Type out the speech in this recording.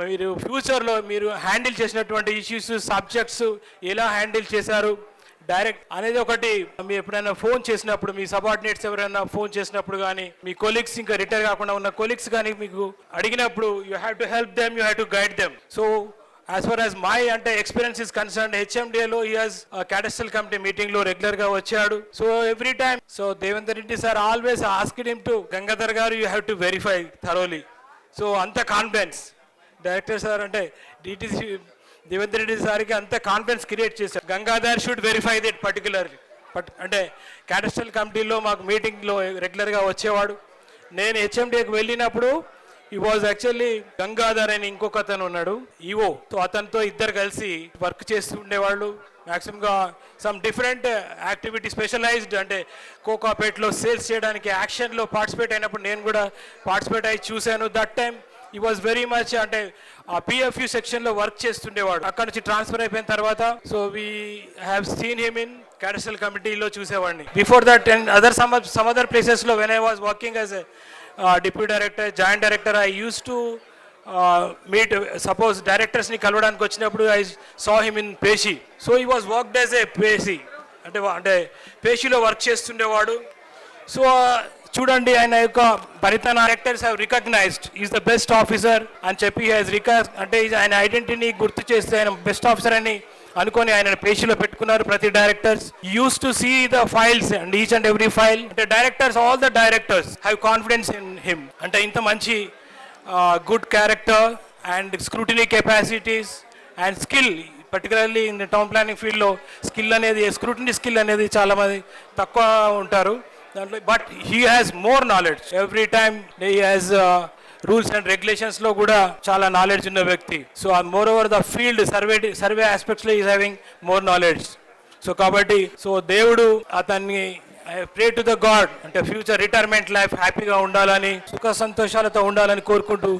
మీరు ఫ్యూచర్లో మీరు హ్యాండిల్ చేసినటువంటి ఇష్యూస్ సబ్జెక్ట్స్ ఎలా హ్యాండిల్ చేశారు? డైరెక్ట్ అనేది ఒకటి. మీ ఎప్పుడైనా ఫోన్ చేసినప్పుడు మీ సబార్డినేట్స్ ఎవరైనా ఫోన్ చేసినప్పుడు కానీ మీ కొలీగ్స్ ఇంకా రిటైర్ కాకుండా ఉన్న కొలీగ్స్ కానీ మీకు అడిగినప్పుడు you have to help them you have to guide them so as far as my అంటే ఎక్స్పీరియన్స్ ఇస్ కన్సర్న్ హెచ్ఎండిఏలో ఈ హాజ్ క్యాడస్టల్ కమిటీ మీటింగ్లో రెగ్యులర్గా వచ్చాడు. So every time so Devender Reddy sir always asked him to Gangadhar గారు you have to verify thoroughly so అంత confidence director sir అంటే DTC Devendra Reddy సార్కి అంత కాన్ఫిడెన్స్ క్రియేట్ చేశారు. Gangadhar should verify it particularly but అంటే క్యాడస్ట్రల్ కమిటీలో మాకు మీటింగ్లో రెగ్యులర్గా వచ్చేవాడు. నేను హెచ్ఎండికి వెళ్ళినప్పుడు ఈ వాజ్ యాక్చువల్లీ గంగాధర్ అని ఇంకొక అతను ఉన్నాడు ఈవో సో అతనితో ఇద్దరు కలిసి వర్క్ చేస్తూ ఉండేవాళ్ళు మ్యాక్సిమంగా సమ్ డిఫరెంట్ యాక్టివిటీ స్పెషలైజ్డ్ అంటే కోకాపేట్లో సేల్స్ చేయడానికి యాక్షన్లో పార్టిసిపేట్ అయినప్పుడు నేను కూడా పార్టిసిపేట్ అయ్యి చూశాను. That time he was very much అంటే ఆ పిఎఫ్యూ సెక్షన్లో వర్క్ చేస్తుండేవాడు. అక్కడ నుంచి ట్రాన్స్ఫర్ అయిపోయిన తర్వాత so we have seen him in cadastral కమిటీలో చూసేవాడిని. Before that and other some some other ప్లేసెస్లో when I was working as deputy director joint director I use to meet suppose డైరెక్టర్స్ని కలవడానికి వచ్చినప్పుడు I saw him in పేషి so he was worked as a పేషి అంటే అంటే పేషిలో work చేస్తుండేవాడు. So చూడండి ఆయన యొక్క పరితన directors have recognized is the best officer అని చెప్పి హ్యాస్ రిక అంటే ఆయన ఐడెంటిటీని గుర్తు చేస్తే ఆయన బెస్ట్ ఆఫీసర్ అని అనుకొని ఆయన పేషీలో పెట్టుకున్నారు ప్రతి directors use to see the files and each and every file అంటే directors all the directors have confidence in him అంటే ఇంత మంచి good character and scrutiny capacities and skill particularly in town planning ఫీల్డ్లో స్కిల్ అనేది scrutiny skill అనేది చాలా మంది తక్కువ ఉంటారు. దాంట్లో but he has more knowledge every time he has rules and రెగ్యులేషన్స్లో కూడా చాలా నాలెడ్జ్ ఉన్న వ్యక్తి. So moreover the field survey survey ఆస్పెక్ట్స్లో is having more knowledge so కాబట్టి సో దేవుడు అతన్ని ప్రే టు ద గాడ్ అంటే ఫ్యూచర్ రిటైర్మెంట్ లైఫ్ హ్యాపీగా ఉండాలని సుఖ సంతోషాలతో ఉండాలని కోరుకుంటూ